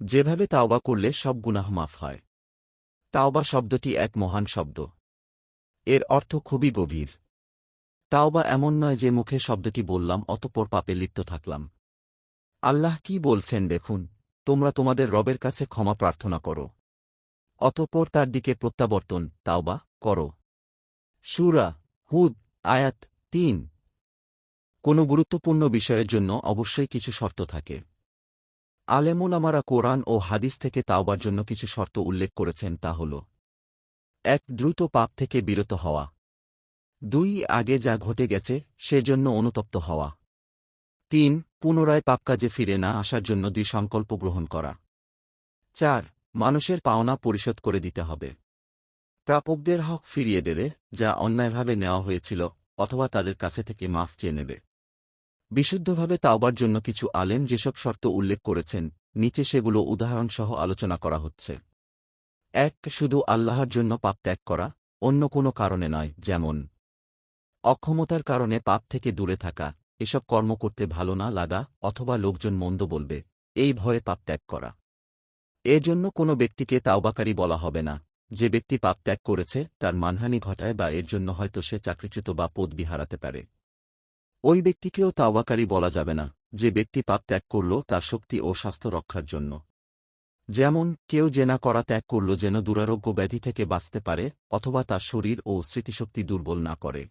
যেভাবে তাওবা করলে সব গুনাহ মাফ হয়। তাওবা শব্দটি এক মহান শব্দ। এর অর্থ খুবই গভীর। তাওবা এমন নয় যে মুখে শব্দটি বললাম, অতপর পাপে লিপ্ত থাকলাম। আল্লাহ কি বলছেন দেখুন, তোমরা তোমাদের রবের কাছে ক্ষমা প্রার্থনা করো। অতঃপর তার দিকে প্রত্যাবর্তন, তাওবা করো। সুরা হুদ, আয়াত তিন। কোনো গুরুত্বপূর্ণ বিষয়ের জন্য অবশ্যই কিছু শর্ত থাকে। আলেমুলামারা কোরআন ও হাদিস থেকে তাওবার জন্য কিছু শর্ত উল্লেখ করেছেন তা হল এক, দ্রুত পাপ থেকে বিরত হওয়া। দুই, আগে যা ঘটে গেছে, সেজন্য অনুতপ্ত হওয়া। তিন, পুনরায় পাপকাজে ফিরে না আসার জন্য দুই সংকল্প গ্রহণ করা। চার, মানুষের পাওনা পরিশোধ করে দিতে হবে। প্রাপকদের হক ফিরিয়ে দেবে, যা অন্যায়ভাবে নেওয়া হয়েছিল, অথবা তাদের কাছে থেকে মাফ চেয়ে নেবে। বিশুদ্ধভাবে তাওবার জন্য কিছু আলেম যেসব শর্ত উল্লেখ করেছেন, নিচে সেগুলো উদাহরণসহ আলোচনা করা হচ্ছে। এক, শুধু আল্লাহর জন্য পাপ ত্যাগ করা, অন্য কোনো কারণে নয়, যেমন অক্ষমতার কারণে পাপ থেকে দূরে থাকা, এসব কর্ম করতে ভালো না লাগা অথবা লোকজন মন্দ বলবে, এই ভয়ে পাপ ত্যাগ করা। এর জন্য কোনো ব্যক্তিকে তাওবাকারী বলা হবে না, যে ব্যক্তি পাপ ত্যাগ করেছে, তার মানহানি ঘটায় বা এর জন্য হয়তো সে চাকরিচ্যুত বা পদবি হারাতে পারে। ওই ব্যক্তিকেও তাওবাকারী বলা যাবে না, যে ব্যক্তি পাপ ত্যাগ করল তার শক্তি ও স্বাস্থ্য রক্ষার জন্য। যেমন, কেউ জেনা করা ত্যাগ করল যেন দুরারোগ্য ব্যাধি থেকে বাঁচতে পারে, অথবা তার শরীর ও স্মৃতিশক্তি দুর্বল না করে।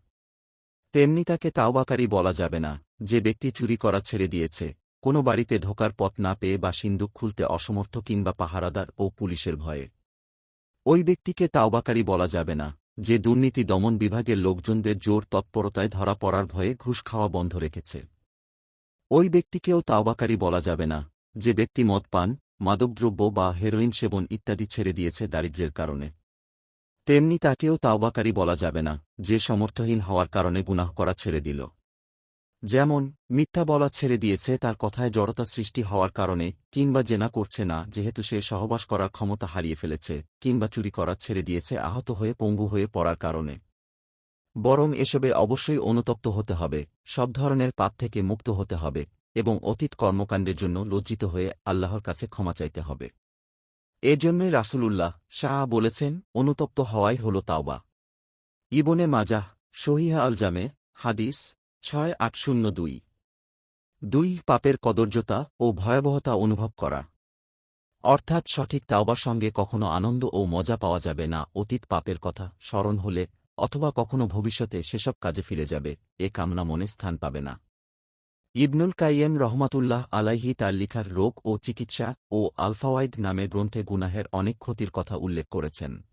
তেমনি তাকে তাওবাকারী বলা যাবে না, যে ব্যক্তি চুরি করা ছেড়ে দিয়েছে, কোনো বাড়িতে ঢোকার পথ না পেয়ে বা সিন্দুক খুলতে অসমর্থ কিংবা পাহারাদার ও পুলিশের ভয়ে। ওই ব্যক্তিকে তাওবাকারী বলা যাবে না যে দুর্নীতি দমন বিভাগের লোকজনদের জোর তৎপরতায় ধরা পড়ার ভয়ে ঘুষ খাওয়া বন্ধ রেখেছে। ওই ব্যক্তিকেও তাওবাকারী বলা যাবে না, যে ব্যক্তি মদ পান, মাদকদ্রব্য বা হেরোইন সেবন ইত্যাদি ছেড়ে দিয়েছে দারিদ্র্যের কারণে। তেমনি তাকেও তাওবাকারী বলা যাবে না, যে সমর্থহীন হওয়ার কারণে গুনাহ করা ছেড়ে দিল। যেমন, মিথ্যা বলা ছেড়ে দিয়েছে তার কথায় জড়তা সৃষ্টি হওয়ার কারণে, কিংবা জেনা করছে না, যেহেতু সে সহবাস করার ক্ষমতা হারিয়ে ফেলেছে, কিংবা চুরি করা ছেড়ে দিয়েছে আহত হয়ে পঙ্গু হয়ে পড়ার কারণে। বরং এসবে অবশ্যই অনুতপ্ত হতে হবে, সব ধরনের পাপ থেকে মুক্ত হতে হবে, এবং অতীত কর্মকাণ্ডের জন্য লজ্জিত হয়ে আল্লাহর কাছে ক্ষমা চাইতে হবে। এজন্যই রাসূলুল্লাহ শাহ বলেছেন, অনুতপ্ত হওয়াই হল তাওবা। ইবনে মাজাহ শহিহা আল জামে হাদিস ছয় আট শূন্য দুই। দুই, পাপের কদর্যতা ও ভয়াবহতা অনুভব করা। অর্থাৎ সঠিক তাওবার সঙ্গে কখনো আনন্দ ও মজা পাওয়া যাবে না, অতীত পাপের কথা স্মরণ হলে, অথবা কখনো ভবিষ্যতে সেসব কাজে ফিরে যাবে, এ কামনা মনে স্থান পাবে না। ইবনুল কাইয়েম রহমাতুল্লাহ আলাইহি তার লিখার রোগ ও চিকিৎসা ও আলফাওয়াইদ নামে গ্রন্থে গুনাহের অনেক ক্ষতির কথা উল্লেখ করেছেন।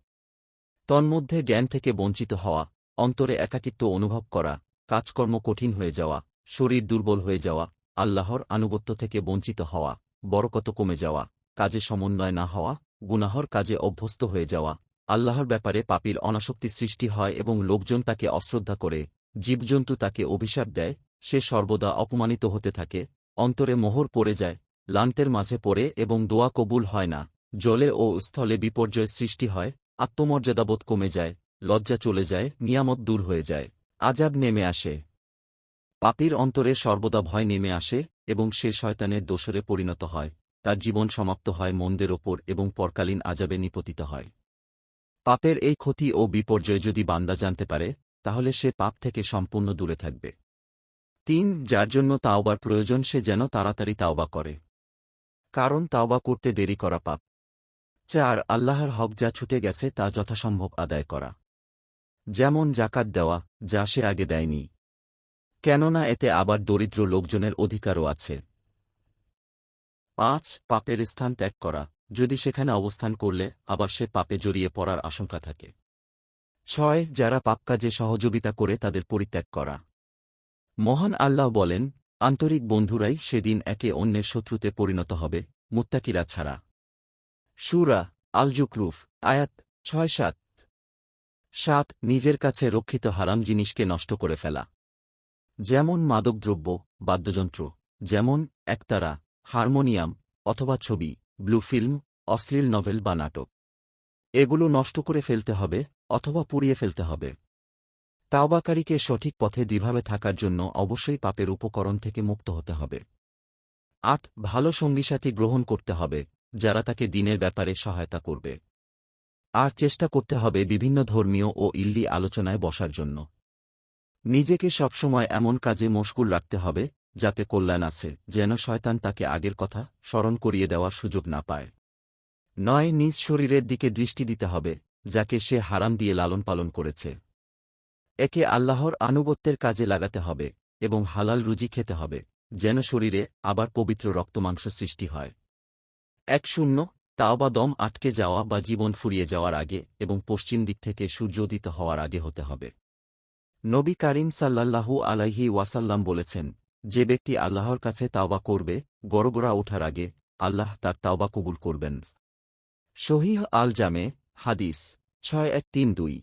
তন্মধ্যে জ্ঞান থেকে বঞ্চিত হওয়া, অন্তরে একাকিত্ব অনুভব করা কাজকর্ম কঠিন হয়ে যাওয়া, শরীর দুর্বল হয়ে যাওয়া, আল্লাহর আনুগত্য থেকে বঞ্চিত হওয়া, বরকত কমে যাওয়া, কাজে সমন্বয় না হওয়া, গুনাহর কাজে অভ্যস্ত হয়ে যাওয়া, আল্লাহর ব্যাপারে পাপির অনাসক্তি সৃষ্টি হয় এবং লোকজন তাকে অশ্রদ্ধা করে, জীবজন্তু তাকে অভিশাপ দেয়, সে সর্বদা অপমানিত হতে থাকে, অন্তরে মোহর পড়ে যায়, লান্তের মাঝে পড়ে এবং দোয়া কবুল হয় না, জলে ও স্থলে বিপর্যয় সৃষ্টি হয়, আত্মমর্যাদাবোধ কমে যায়, লজ্জা চলে যায়, নিয়ামত দূর হয়ে যায়। আজাব নেমে আসে। পাপির অন্তরে সর্বদা ভয় নেমে আসে এবং সে শয়তানের দোসরে পরিণত হয়। তার জীবন সমাপ্ত হয় মন্দের ওপর এবং পরকালীন আজাবে নিপতিত হয়। পাপের এই ক্ষতি ও বিপর্যয় যদি বান্দা জানতে পারে, তাহলে সে পাপ থেকে সম্পূর্ণ দূরে থাকবে। তিন, যার জন্য তাওবার প্রয়োজন, সে যেন তাড়াতাড়ি তাওবা করে। কারণ তাওবা করতে দেরি করা পাপ। চার, আল্লাহর হক যা ছুটে গেছে তা যথাসম্ভব আদায় করা। যেমন জাকাত দেওয়া, যা সে আগে দেয়নি। কেননা এতে আবার দরিদ্র লোকজনের অধিকারও আছে। পাঁচ, পাপের স্থান ত্যাগ করা। যদি সেখানে অবস্থান করলে, আবার সে পাপে জড়িয়ে পড়ার আশঙ্কা থাকে। ছয়, যারা পাপ কাজে সহযোগিতা করে তাদের পরিত্যাগ করা। মহান আল্লাহ বলেন, আন্তরিক বন্ধুরাই সেদিন একে অন্যের শত্রুতে পরিণত হবে, মুত্তাকিরা ছাড়া। সুরা আলজুকরুফ, আয়াত ছয় সাত। সাত, নিজের কাছে রক্ষিত হারাম জিনিসকে নষ্ট করে ফেলা। যেমন মাদকদ্রব্য, বাদ্যযন্ত্র, যেমন একতারা, হারমোনিয়াম, অথবা ছবি, ব্লু ফিল্ম, অশ্লীল নভেল বা নাটক। এগুলো নষ্ট করে ফেলতে হবে, অথবা পুড়িয়ে ফেলতে হবে। তাওবাকারীকে সঠিক পথে দ্বিভাবে থাকার জন্য অবশ্যই পাপের উপকরণ থেকে মুক্ত হতে হবে। আট, ভালো সঙ্গীসাথী গ্রহণ করতে হবে, যারা তাকে দিনের ব্যাপারে সহায়তা করবে। আর চেষ্টা করতে হবে বিভিন্ন ধর্মীয় ও ইল্লি আলোচনায় বসার জন্য। নিজেকে সবসময় এমন কাজে মশগুল রাখতে হবে, যাতে কল্যাণ আছে, যেন শয়তান তাকে আগের কথা স্মরণ করিয়ে দেওয়ার সুযোগ না পায়। নয়, নিজ শরীরের দিকে দৃষ্টি দিতে হবে, যাকে সে হারাম দিয়ে লালন পালন করেছে। একে আল্লাহর আনুগত্যের কাজে লাগাতে হবে এবং হালাল রুজি খেতে হবে, যেন শরীরে আবার পবিত্র রক্তমাংস সৃষ্টি হয়। এক শূন্য তাও বা দম আটকে যাওয়া বা জীবন ফুরিয়ে যাওয়ার আগে এবং পশ্চিম দিক থেকে সূর্যোদিত হওয়ার আগে হতে হবে। নবী কারিম সাল্লাল্লাহু আলাইহি ওয়াসাল্লাম বলেছেন, যে ব্যক্তি আল্লাহর কাছে তাওবা করবে, গড়গড়া ওঠার আগে আল্লাহ তার তাওবা কবুল করবেন। শহীহ আল জামে হাদিস, ছয় এক তিন দুই।